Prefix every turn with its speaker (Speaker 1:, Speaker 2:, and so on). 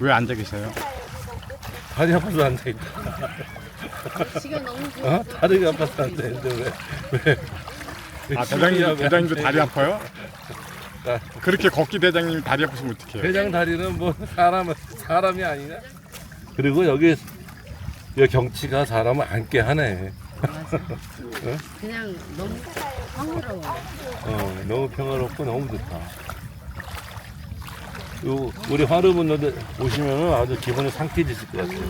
Speaker 1: 왜 앉아 계세요?
Speaker 2: 다리 아파서 앉아 있다.
Speaker 3: 시간 너무.
Speaker 2: 어? 다리가 아파서 앉아 있는데 왜? 왜? 아왜
Speaker 1: 대장님 대장님도
Speaker 2: 안
Speaker 1: 다리
Speaker 2: 돼?
Speaker 1: 아파요?
Speaker 2: 아.
Speaker 1: 그렇게 걷기 대장님이 다리 아프시면 어떡해요?
Speaker 2: 대장 다리는 뭐 사람 사람이 아니냐? 그리고 여기 이 경치가 사람을 앉게 하네.
Speaker 3: 맞아. 그냥 너무 평화로워.
Speaker 2: 어, 너무 평화롭고 너무 좋다. 요 우리 화르분들 오시면은 아주 기분이 상쾌해지실 것 같아요.